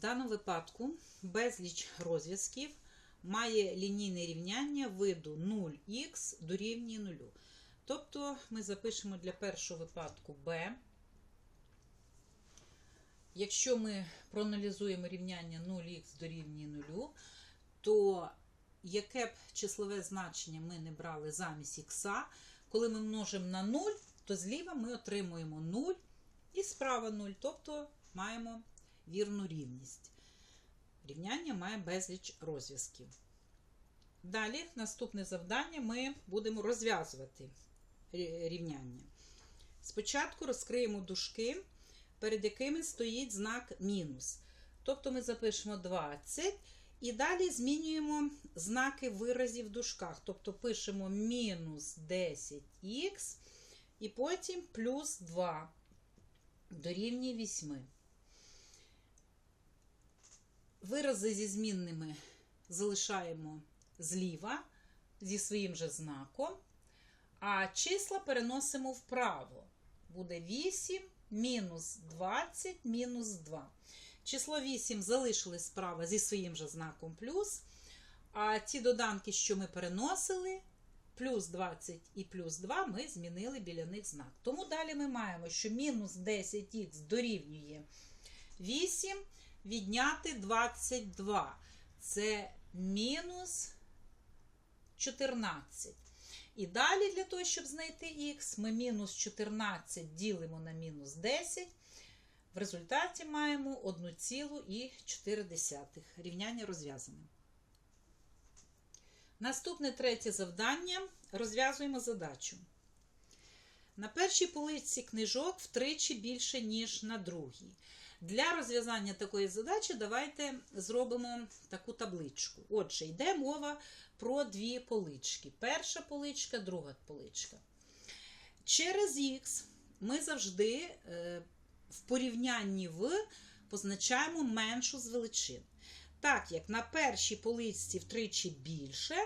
даному випадку безліч розв'язків має лінійне рівняння виду 0х дорівнює 0. Тобто ми запишемо для першого випадку b. Якщо ми проаналізуємо рівняння 0х дорівнює 0, то яке б числове значення ми не брали замість х, коли ми множимо на 0, то зліва ми отримуємо 0 і справа 0, тобто маємо вірну рівність. Рівняння має безліч розв'язків. Далі, наступне завдання, ми будемо розв'язувати рівняння. Спочатку розкриємо дужки, перед якими стоїть знак мінус. Тобто ми запишемо 20 і далі змінюємо знаки виразів в дужках. Тобто пишемо мінус 10х і потім плюс 2 дорівнює 8. Вирази зі змінними залишаємо зліва зі своїм же знаком, а числа переносимо вправо. Буде 8 мінус 20 мінус 2. Число 8 залишилось справа зі своїм же знаком плюс. А ті доданки, що ми переносили, плюс 20 і плюс 2, ми змінили біля них знак. Тому далі ми маємо, що мінус 10х дорівнює 8 відняти 22. Це мінус 14. І далі, для того, щоб знайти х, ми мінус 14 ділимо на мінус 10. В результаті маємо 1,4. Рівняння розв'язане. Наступне третє завдання. Розв'язуємо задачу. На першій полиці книжок втричі більше, ніж на другій. Для розв'язання такої задачі давайте зробимо таку табличку. Отже, йде мова про дві полички. Перша поличка, друга поличка. Через х ми завжди в порівнянні в позначаємо меншу з величин. Так як на першій поличці втричі більше,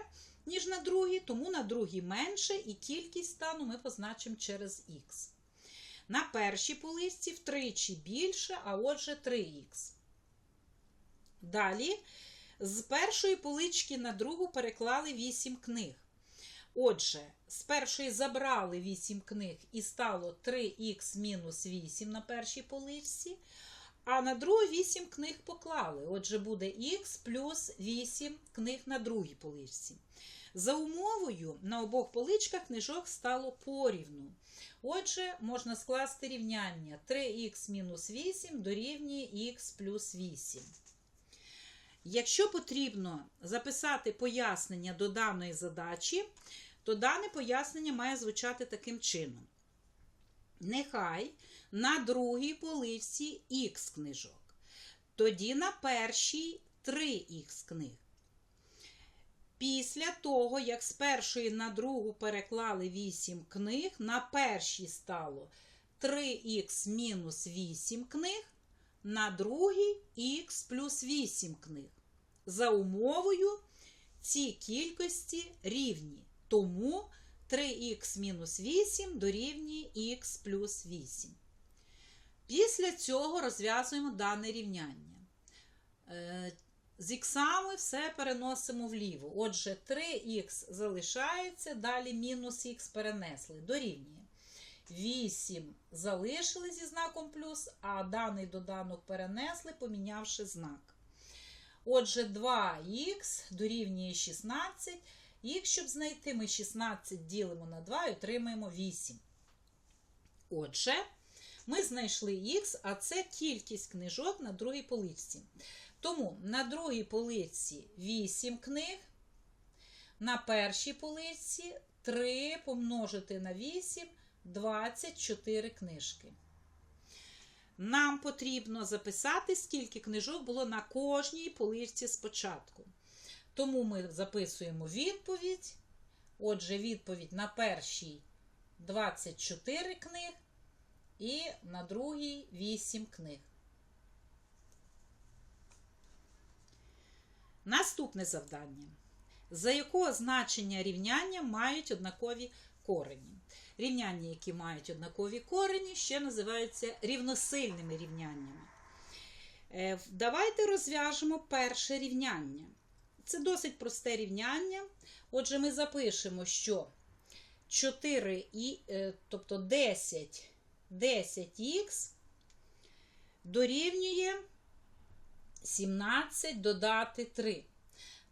ніж на другій, тому на другій менше, і кількість стану ми позначимо через х. На першій поличці втричі більше, а отже 3х. Далі, з першої полички на другу переклали 8 книг. Отже, з першої забрали 8 книг і стало 3х мінус 8 на першій поличці. А на другу 8 книг поклали. Отже, буде х плюс 8 книг на другій поличці. За умовою, на обох поличках книжок стало порівну. Отже, можна скласти рівняння 3х мінус 8 дорівнює х плюс 8. Якщо потрібно записати пояснення до даної задачі, то дане пояснення має звучати таким чином. Нехай на другій поличці х книжок. Тоді на першій 3х книг. Після того, як з першої на другу переклали 8 книг, на першій стало 3х мінус 8 книг, на другій х плюс 8 книг. За умовою ці кількості рівні. Тому 3х мінус 8 дорівнює х плюс 8. Після цього розв'язуємо дане рівняння. З іксами все переносимо вліво. Отже, 3х залишається, далі мінус х перенесли. Дорівнює. 8 залишили зі знаком плюс, а даний доданок перенесли, помінявши знак. Отже, 2х дорівнює 16. Х, щоб знайти, ми 16 ділимо на 2 і отримаємо 8. Отже, ми знайшли х, а це кількість книжок на другій поличці. Тому на другій полиці 8 книг, на першій полиці 3 помножити на 8 24 книжки. Нам потрібно записати, скільки книжок було на кожній поличці спочатку. Тому ми записуємо відповідь. Отже, відповідь на першій 24 книг і на другій 8 книг. Наступне завдання. За якого значення рівняння мають однакові корені? Рівняння, які мають однакові корені, ще називаються рівносильними рівняннями. Е, Давайте розв'яжемо перше рівняння. Це досить просте рівняння. Отже, ми запишемо, що 4, і, е, тобто 10, 10х дорівнює 17 додати 3.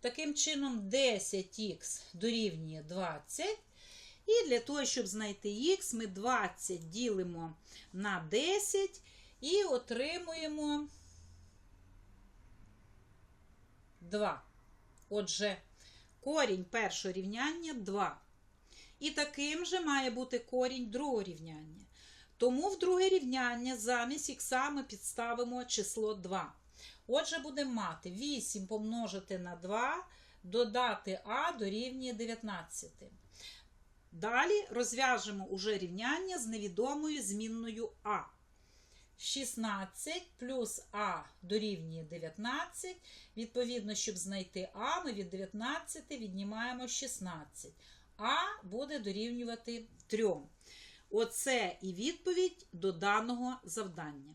Таким чином, 10х дорівнює 20. І для того, щоб знайти х, ми 20 ділимо на 10 і отримуємо 2. Отже, корінь першого рівняння 2. І таким же має бути корінь другого рівняння. Тому в друге рівняння замість х ми підставимо число 2. Отже, будемо мати 8 помножити на 2, додати а дорівнює 19. Далі розв'яжемо уже рівняння з невідомою змінною а. 16 плюс а дорівнює 19. Відповідно, щоб знайти а, ми від 19 віднімаємо 16. А буде дорівнювати 3. Оце і відповідь до даного завдання.